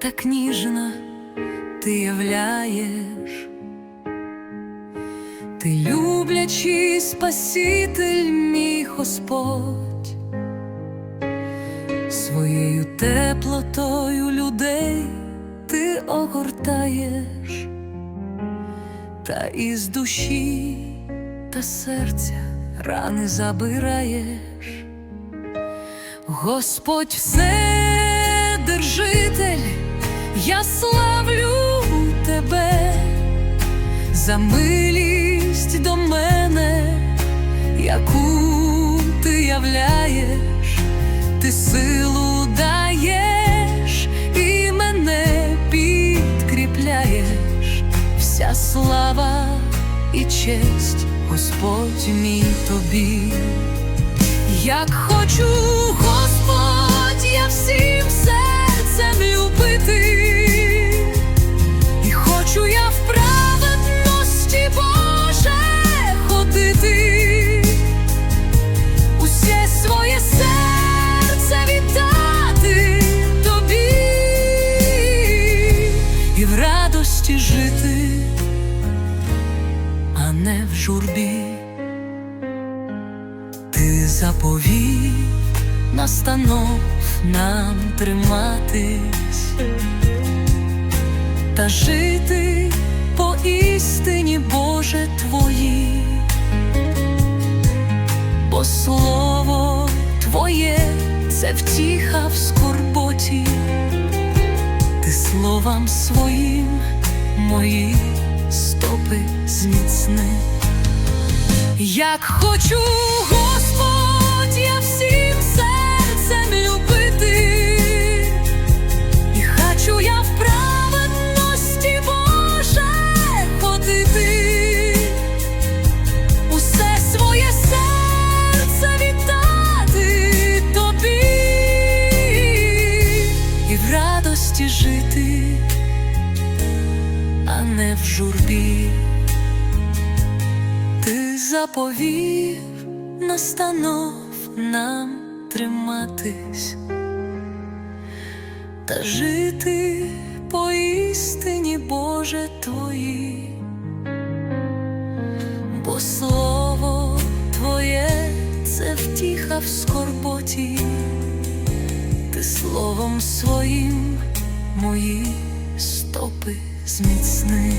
так ніжна ти являєш, ти люблячий Спаситель, мій Господь, своєю теплотою людей ти огортаєш, та із душі та серця рани забираєш. Господь Вседержитель, я славлю тебе. За милість до мене, яку ти являєш, ти силу даєш і мене підкріпляєш, вся слава і честь, Господь мій тобі. Як хочу, Господь, я всім серцем журбі. Ти заповів настанов нам триматись та жити по істині, Боже Твої, бо слово Твоє це втіха в скорботі, ти словам своїм мої стопи зміцни. Як хочу, Господь, я всім серцем любити, і хочу я в праведності Боже ходити, усе своє серце віддати тобі. І в радості жити, а не в журбі. Заповів настанов нам триматись та жити по істині, Боже Твої, бо слово Твоє це втіха в скорботі, ти словом своїм мої стопи зміцни.